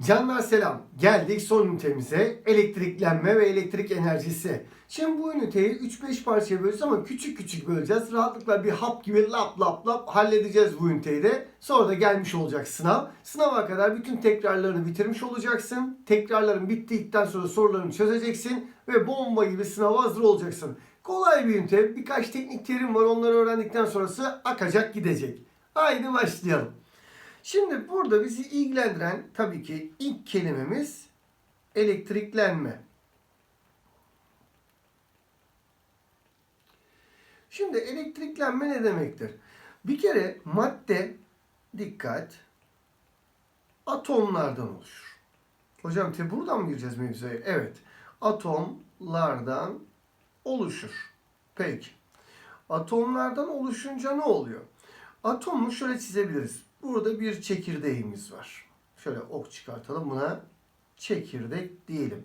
Canlar selam. Geldik son ünitemize. Elektriklenme ve elektrik enerjisi. Şimdi bu üniteyi 3-5 parçaya böleceğiz ama küçük küçük böleceğiz. Rahatlıkla bir hap gibi lap lap lap halledeceğiz bu üniteyi de. Sonra da gelmiş olacak sınav. Sınava kadar bütün tekrarlarını bitirmiş olacaksın. Tekrarların bittikten sonra sorularını çözeceksin. Ve bomba gibi sınava hazır olacaksın. Kolay bir ünite. Birkaç teknik terim var. Onları öğrendikten sonrası akacak gidecek. Haydi başlayalım. Şimdi burada bizi ilgilendiren tabii ki ilk kelimemiz elektriklenme. Şimdi elektriklenme ne demektir? Bir kere madde dikkat atomlardan oluşur. Hocam te buradan mı gireceğiz mevzuya? Evet. Atomlardan oluşur. Peki. Atomlardan oluşunca ne oluyor? Atomu şöyle çizebiliriz. Burada bir çekirdeğimiz var. Şöyle ok çıkartalım buna çekirdek diyelim.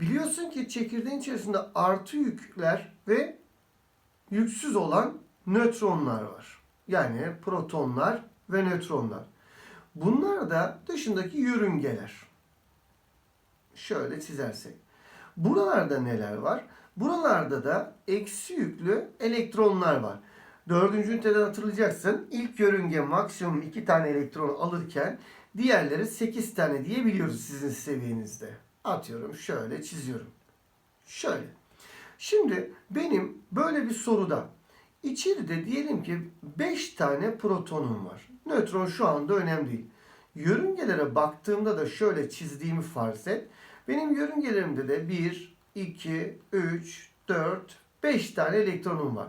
Biliyorsun ki çekirdeğin içerisinde artı yükler ve yüksüz olan nötronlar var. Yani protonlar ve nötronlar. Bunlar da dışındaki yörüngeler. Şöyle çizersek. Buralarda neler var? Buralarda da eksi yüklü elektronlar var. Dördüncü üniteden hatırlayacaksın. İlk yörünge maksimum iki tane elektron alırken diğerleri 8 tane diyebiliyoruz sizin seviyenizde. Atıyorum şöyle çiziyorum. Şöyle. Şimdi benim böyle bir soruda içeride diyelim ki 5 tane protonum var. Nötron şu anda önemli değil. Yörüngelere baktığımda da şöyle çizdiğimi farz et. Benim yörüngelerimde de 1, 2, 3, 4, 5 tane elektronum var.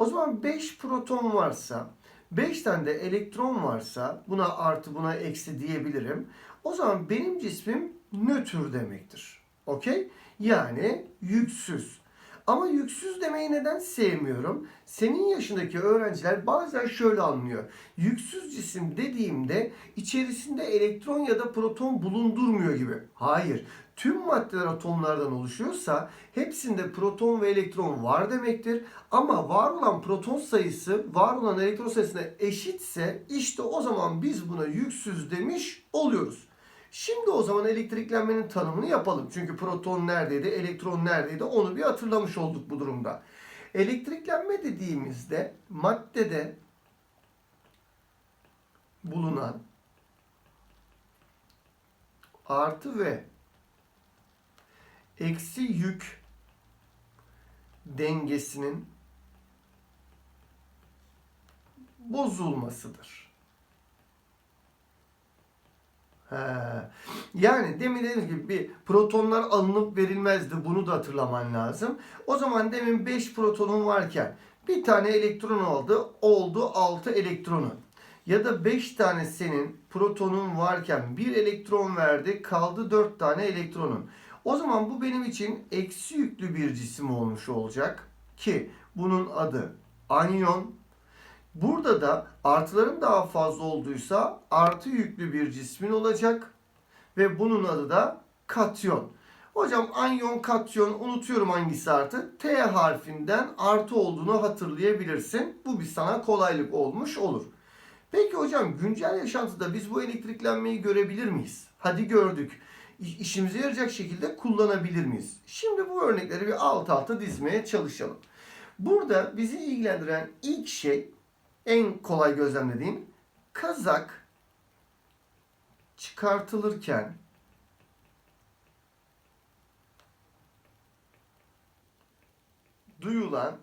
O zaman 5 proton varsa, 5 tane de elektron varsa buna artı buna eksi diyebilirim. O zaman benim cismim nötr demektir. Okey? Yani yüksüz. Ama yüksüz demeyi neden sevmiyorum? Senin yaşındaki öğrenciler bazen şöyle anlıyor. Yüksüz cisim dediğimde içerisinde elektron ya da proton bulundurmuyor gibi. Hayır. Tüm maddeler atomlardan oluşuyorsa hepsinde proton ve elektron var demektir. Ama var olan proton sayısı var olan elektron sayısına eşitse işte o zaman biz buna yüksüz demiş oluyoruz. Şimdi o zaman elektriklenmenin tanımını yapalım. Çünkü proton neredeydi, elektron neredeydi onu bir hatırlamış olduk bu durumda. Elektriklenme dediğimizde maddede bulunan artı ve eksi yük dengesinin bozulmasıdır. He. Yani demin dediğim gibi bir protonlar alınıp verilmezdi. Bunu da hatırlaman lazım. O zaman demin 5 protonun varken bir tane elektron aldı. Oldu 6 elektronu. Ya da 5 tane senin protonun varken bir elektron verdi. Kaldı 4 tane elektronun. O zaman bu benim için eksi yüklü bir cisim olmuş olacak. Ki bunun adı anyon. Burada da artıların daha fazla olduysa artı yüklü bir cismin olacak. Ve bunun adı da katyon. Hocam anyon katyon unutuyorum hangisi artı. T harfinden artı olduğunu hatırlayabilirsin. Bu bir sana kolaylık olmuş olur. Peki hocam güncel yaşantıda biz bu elektriklenmeyi görebilir miyiz? Hadi gördük. İşimize yarayacak şekilde kullanabilir miyiz? Şimdi bu örnekleri bir alt alta dizmeye çalışalım. Burada bizi ilgilendiren ilk şey en kolay gözlemlediğim kazak çıkartılırken duyulan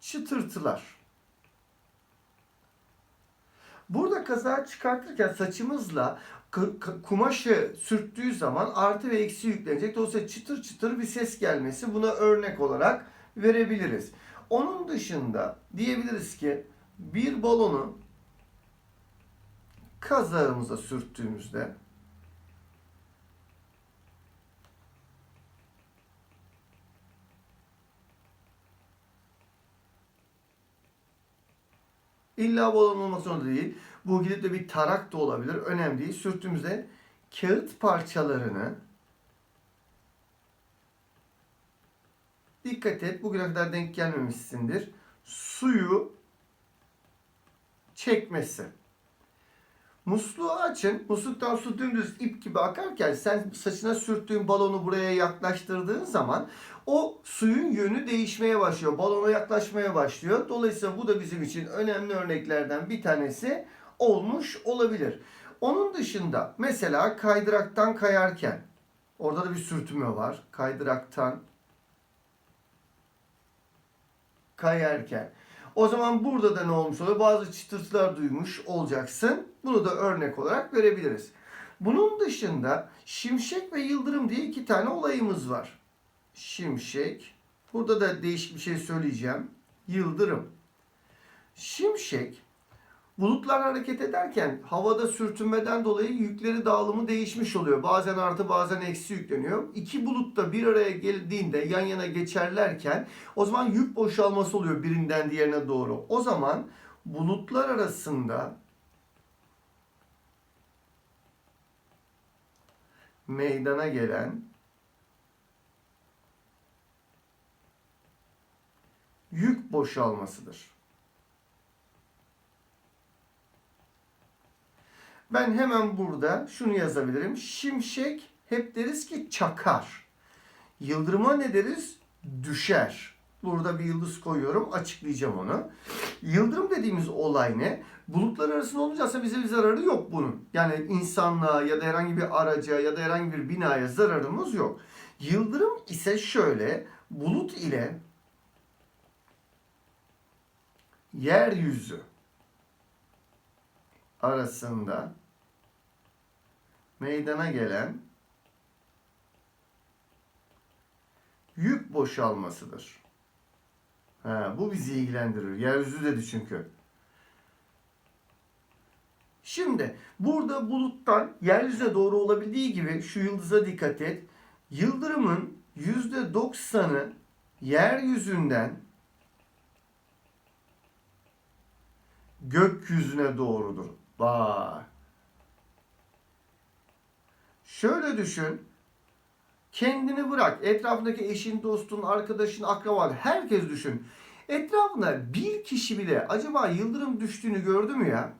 çıtırtılar. Burada kazağı çıkartırken saçımızla kumaşı sürttüğü zaman artı ve eksi yüklenecek. Dolayısıyla çıtır çıtır bir ses gelmesi buna örnek olarak verebiliriz. Onun dışında diyebiliriz ki bir balonu kazağımıza sürttüğümüzde İlla balon olmak zorunda değil. Bu gidip de bir tarak da olabilir. Önemli değil. Sürttüğümüzde kağıt parçalarını dikkat et. Bugüne kadar denk gelmemişsindir. Suyu çekmesi. Musluğu açın. Musluktan su dümdüz ip gibi akarken sen saçına sürttüğün balonu buraya yaklaştırdığın zaman o suyun yönü değişmeye başlıyor. Balona yaklaşmaya başlıyor. Dolayısıyla bu da bizim için önemli örneklerden bir tanesi olmuş olabilir. Onun dışında mesela kaydıraktan kayarken orada da bir sürtünme var. Kaydıraktan kayarken. O zaman burada da ne olmuş oluyor? Bazı çıtırtılar duymuş olacaksın. Bunu da örnek olarak verebiliriz. Bunun dışında şimşek ve yıldırım diye iki tane olayımız var. Şimşek. Burada da değişik bir şey söyleyeceğim. Yıldırım. Şimşek bulutlar hareket ederken havada sürtünmeden dolayı yükleri dağılımı değişmiş oluyor. Bazen artı bazen eksi yükleniyor. İki bulut da bir araya geldiğinde yan yana geçerlerken o zaman yük boşalması oluyor birinden diğerine doğru. O zaman bulutlar arasında meydana gelen yük boşalmasıdır. Ben hemen burada şunu yazabilirim. Şimşek hep deriz ki çakar. Yıldırıma ne deriz? Düşer. Burada bir yıldız koyuyorum. Açıklayacağım onu. Yıldırım dediğimiz olay ne? Bulutlar arasında aslında bize bir zararı yok bunun. Yani insanlığa ya da herhangi bir araca ya da herhangi bir binaya zararımız yok. Yıldırım ise şöyle. Bulut ile yeryüzü arasında meydana gelen yük boşalmasıdır. Ha, bu bizi ilgilendirir. Yeryüzü dedi çünkü. Şimdi burada buluttan yeryüzüne doğru olabildiği gibi şu yıldıza dikkat et. Yıldırımın %90'ı yeryüzünden gökyüzüne doğrudur. Bak. Şöyle düşün. Kendini bırak. Etrafındaki eşin, dostun, arkadaşın, akraban herkes düşün. Etrafında bir kişi bile acaba yıldırım düştüğünü gördü mü ya?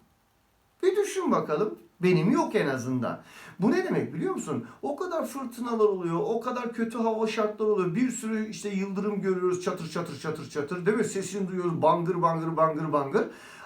Bir düşün bakalım. Benim yok en azından. Bu ne demek biliyor musun? O kadar fırtınalar oluyor, o kadar kötü hava şartları oluyor. Bir sürü işte yıldırım görüyoruz çatır çatır çatır çatır. Değil mi? Sesini duyuyoruz bangır bangır bangır bangır.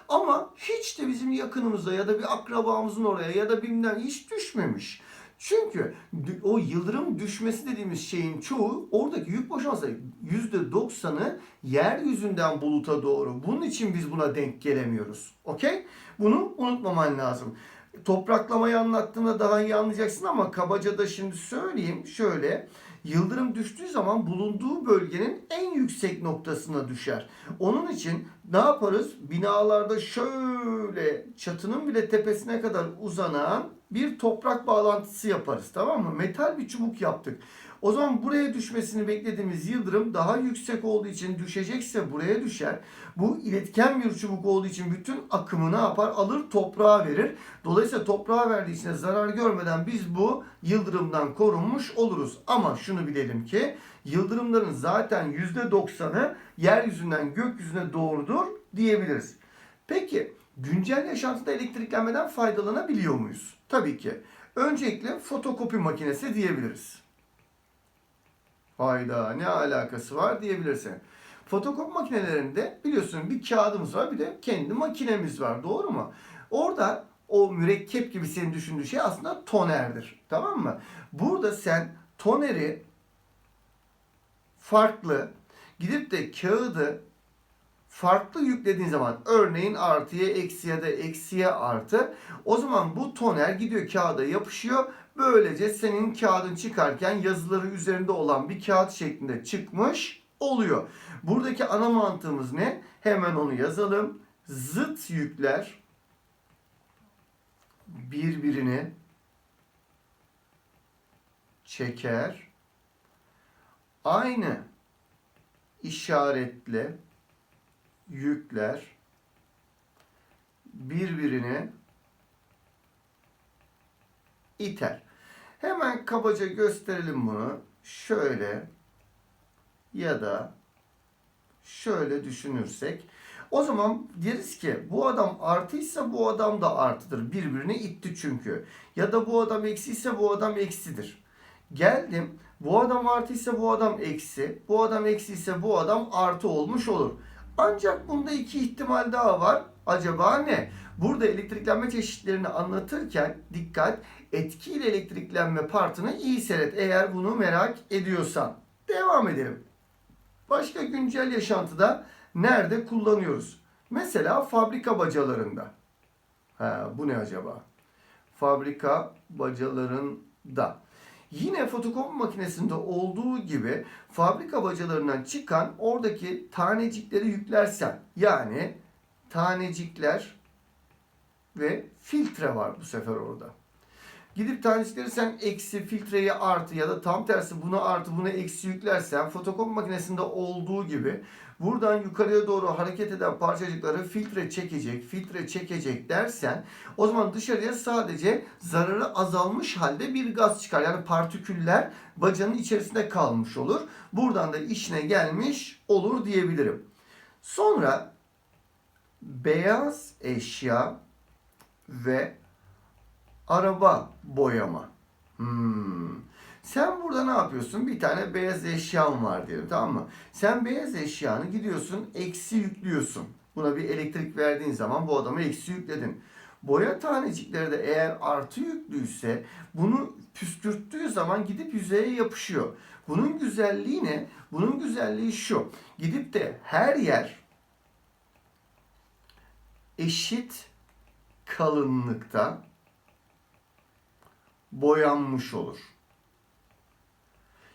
Ama hiç de bizim yakınımızda ya da bir akrabamızın oraya ya da bilmem hiç düşmemiş. Çünkü o yıldırım düşmesi dediğimiz şeyin çoğu oradaki yük boşalması %90'ı yeryüzünden buluta doğru. Bunun için biz buna denk gelemiyoruz. Okey? Bunu unutmaman lazım. Topraklamayı anlattığımda daha iyi anlayacaksın ama kabaca da şimdi söyleyeyim. Şöyle yıldırım düştüğü zaman bulunduğu bölgenin en yüksek noktasına düşer. Onun için ne yaparız? Binalarda şöyle çatının bile tepesine kadar uzanan bir toprak bağlantısı yaparız. Tamam mı? Metal bir çubuk yaptık. O zaman buraya düşmesini beklediğimiz yıldırım daha yüksek olduğu için düşecekse buraya düşer. Bu iletken bir çubuk olduğu için bütün akımı ne yapar? Alır toprağa verir. Dolayısıyla toprağa verdiği için zarar görmeden biz bu yıldırımdan korunmuş oluruz. Ama şunu bilelim ki yıldırımların zaten %90'ı yeryüzünden gökyüzüne doğrudur diyebiliriz. Peki güncel yaşantıda elektriklenmeden faydalanabiliyor muyuz? Tabii ki. Öncelikle fotokopi makinesi diyebiliriz. Hayda ne alakası var diyebilirsin. Fotokopi makinelerinde biliyorsun bir kağıdımız var bir de kendi makinemiz var doğru mu? Orada o mürekkep gibi senin düşündüğün şey aslında tonerdir. Tamam mı? Burada sen toneri farklı gidip de kağıdı farklı yüklediğin zaman örneğin artıya eksi ya da eksiye artı o zaman bu toner gidiyor kağıda yapışıyor. Böylece senin kağıdın çıkarken yazıları üzerinde olan bir kağıt şeklinde çıkmış oluyor. Buradaki ana mantığımız ne? Hemen onu yazalım. Zıt yükler birbirini çeker. Aynı işaretle yükler birbirini iter. Hemen kabaca gösterelim bunu. Şöyle ya da şöyle düşünürsek O zaman deriz ki bu adam artıysa bu adam da artıdır. Birbirini itti çünkü. Ya da bu adam eksiyse bu adam eksidir. Geldim. Bu adam artıysa bu adam eksi. Bu adam eksiyse bu adam artı olmuş olur. Ancak bunda iki ihtimal daha var. Acaba ne? Burada elektriklenme çeşitlerini anlatırken dikkat etkiyle elektriklenme partını iyi seyret eğer bunu merak ediyorsan. Devam edelim. Başka güncel yaşantıda nerede kullanıyoruz? Mesela fabrika bacalarında. Ha, bu ne acaba? Fabrika bacalarında. Yine fotokopi makinesinde olduğu gibi fabrika bacalarından çıkan oradaki tanecikleri yüklersen yani tanecikler ve filtre var bu sefer orada. Gidip tanecikleri eksi filtreyi artı ya da tam tersi buna artı buna eksi yüklersen fotokopi makinesinde olduğu gibi buradan yukarıya doğru hareket eden parçacıkları filtre çekecek, filtre çekecek dersen o zaman dışarıya sadece zararı azalmış halde bir gaz çıkar. Yani partiküller bacanın içerisinde kalmış olur. Buradan da işine gelmiş olur diyebilirim. Sonra beyaz eşya ve araba boyama. Hmm. Sen burada ne yapıyorsun? Bir tane beyaz eşyan var diyelim tamam mı? Sen beyaz eşyanı gidiyorsun eksi yüklüyorsun. Buna bir elektrik verdiğin zaman bu adama eksi yükledin. Boya tanecikleri de eğer artı yüklüyse bunu püskürttüğü zaman gidip yüzeye yapışıyor. Bunun güzelliği ne? Bunun güzelliği şu. Gidip de her yer eşit kalınlıkta boyanmış olur.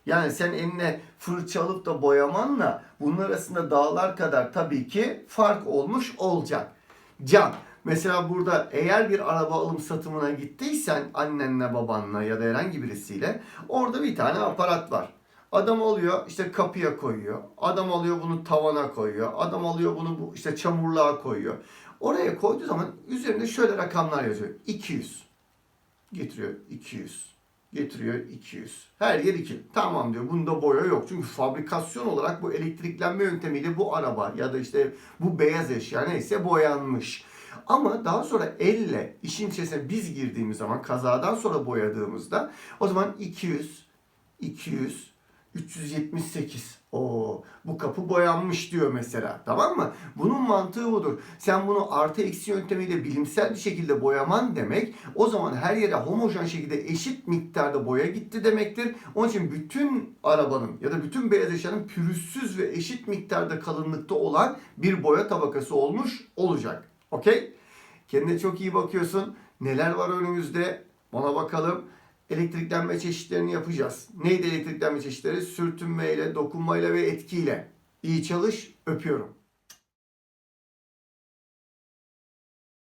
Yani sen eline fırça alıp da boyamanla bunun arasında dağlar kadar tabii ki fark olmuş olacak. Can. Mesela burada eğer bir araba alım satımına gittiysen annenle babanla ya da herhangi birisiyle orada bir tane aparat var. Adam alıyor işte kapıya koyuyor. Adam alıyor bunu tavana koyuyor. Adam alıyor bunu bu işte çamurluğa koyuyor. Oraya koyduğu zaman üzerinde şöyle rakamlar yazıyor. 200. Getiriyor 200. Getiriyor 200. Her yer 2. Tamam diyor. Bunda boya yok. Çünkü fabrikasyon olarak bu elektriklenme yöntemiyle bu araba ya da işte bu beyaz eşya neyse boyanmış. Ama daha sonra elle işin içerisine biz girdiğimiz zaman kazadan sonra boyadığımızda o zaman 200, 200, 378. O bu kapı boyanmış diyor mesela. Tamam mı? Bunun mantığı budur. Sen bunu artı eksi yöntemiyle bilimsel bir şekilde boyaman demek o zaman her yere homojen şekilde eşit miktarda boya gitti demektir. Onun için bütün arabanın ya da bütün beyaz eşyanın pürüzsüz ve eşit miktarda kalınlıkta olan bir boya tabakası olmuş olacak. Okey? Kendine çok iyi bakıyorsun. Neler var önümüzde? Ona bakalım elektriklenme çeşitlerini yapacağız. Neydi elektriklenme çeşitleri? Sürtünmeyle, dokunmayla ve etkiyle. İyi çalış, öpüyorum.